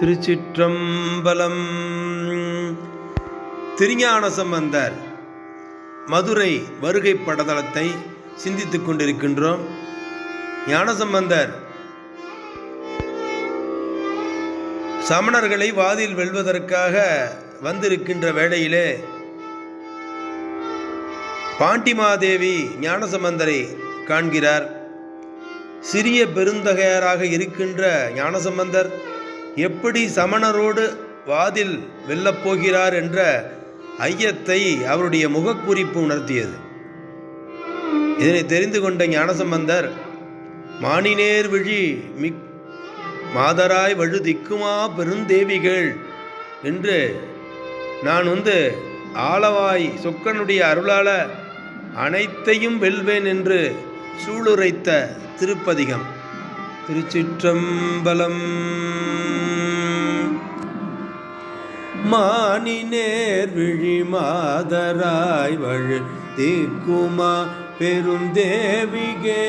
திருச்சிற்றம்பலம். திருஞான சம்பந்தர் மதுரை வருகை படதளத்தை சிந்தித்துக் கொண்டிருக்கின்றோம். ஞானசம்பந்தர் சமணர்களை வாதில் வெல்வதற்காக வந்திருக்கின்ற வேளையிலே பாண்டிமாதேவி ஞானசம்பந்தரை காண்கிறார். சிறிய பெருந்தகையராக இருக்கின்ற ஞானசம்பந்தர் எப்படி சமணரோடு வாதில் வெல்லப்போகிறார் என்ற ஐயத்தை அவருடைய முகக்குறிப்பு உணர்த்தியது. இதனை தெரிந்து கொண்ட ஞானசம்பந்தர் மானினேர் விழி மிக் மாதராய் வழு திக்குமா பெருந்தேவிகள் என்று நான் வந்து ஆளவாய் சொக்கனுடைய அருளால அனைத்தையும் வெல்வேன் என்று சூளுரைத்த திருப்பதிகம். திருச்சிற்றம்பலம். மானினேர் விழி மாதராய் வழு திக்குமா பெருந்தேவிகே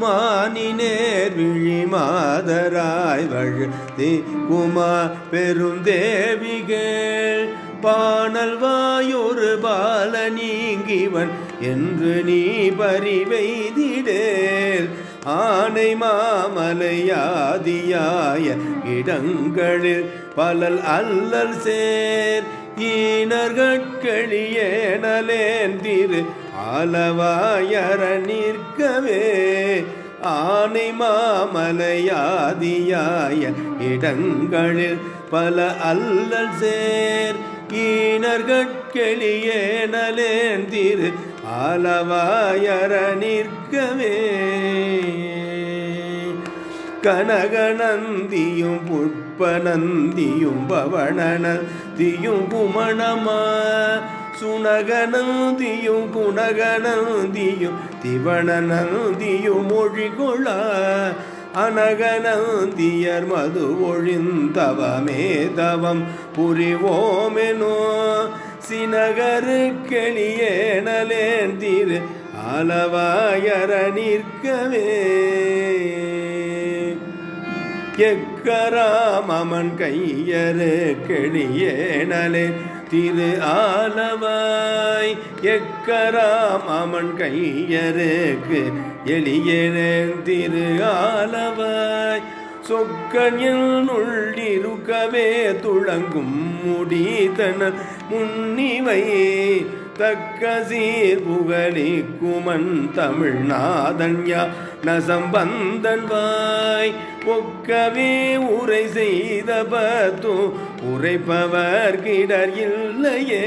மானினேர் விழி மாதராய் வழு திக்குமா பெருந்தேவிகள் பாணல் வாயொரு பால நீங்கிவன் என்று நீ பறிவெய்திடேல் ஆனை மாமலையாதியாய இடங்களில் பலல் அல்லல் சேர். ஈனர்கட்களியேனலேன் திரு ஆலவாயர நிற்கவே. ஆனை மாமலையாதியாய இடங்களில் பல அல்லல் சேர். ஈனர்கட்களியேனலேன் திரு ஆலவாயர நிற்கவே. கனகநந்தியும் புட்பநந்தியும் பவனநந்தியும் குமணமா சுனகநந்தியும் குணகநந்தியும் திவணநந்தியும் மொழிகொள. அனகனந்தியர் மது ஒழிந்தவமே தவம். புரிவோமெனோ சினகரு கெளியேனலேன் அளவாயர நிற்கவே. எக்கராமன் கையரு கெளியேனலே திரு ஆலவாய். எக்கராமன் கையருக்கு எளியேன் திரு ஆலவாய். சொக்கனில் நுள்ளிருக்கவே துளங்கும் முடிதன முன்னிவை தக்க சீர் புகழி குமன் தமிழ்நாதன் யா நசம்பந்தன் வாய் ஒக்கவே உரை செய்த பத்து உரைப்பவர் கிடர் இல்லையே.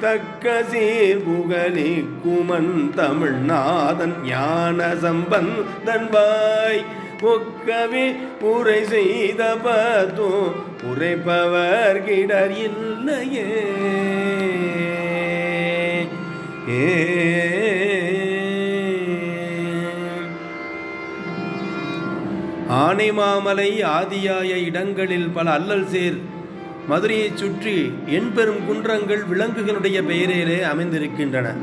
தக்க சீர் புகழி குமன் தமிழ்நாதன் ஞான சம்பந்தன் வாய் ஒக்கவி உரை செய்த பத்து உரைப்பவர் கிடர் இல்லையே. ஏ. ஆனைமாமலை ஆதியாய இடங்களில் பல அல்லல் சேர். மதுரையைச் சுற்றி எண்பெரும் குன்றங்கள் விலங்குகளுடைய பெயரிலே அமைந்திருக்கின்றன.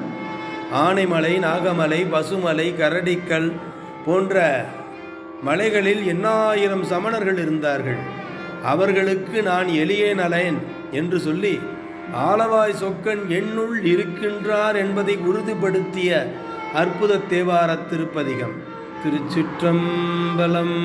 ஆனைமலை நாகமலை பசுமலை கரடிக்கல் போன்ற மலைகளில் எண்ணாயிரம் சமணர்கள் இருந்தார்கள். அவர்களுக்கு நான் எளியே நலேன் என்று சொல்லி ஆலவாய் சொக்கன் என்னுள் இருக்கின்றார் என்பதை உறுதிப்படுத்திய அற்புத தேவார திருப்பதிகம். திருச்சிற்றம்பலம்.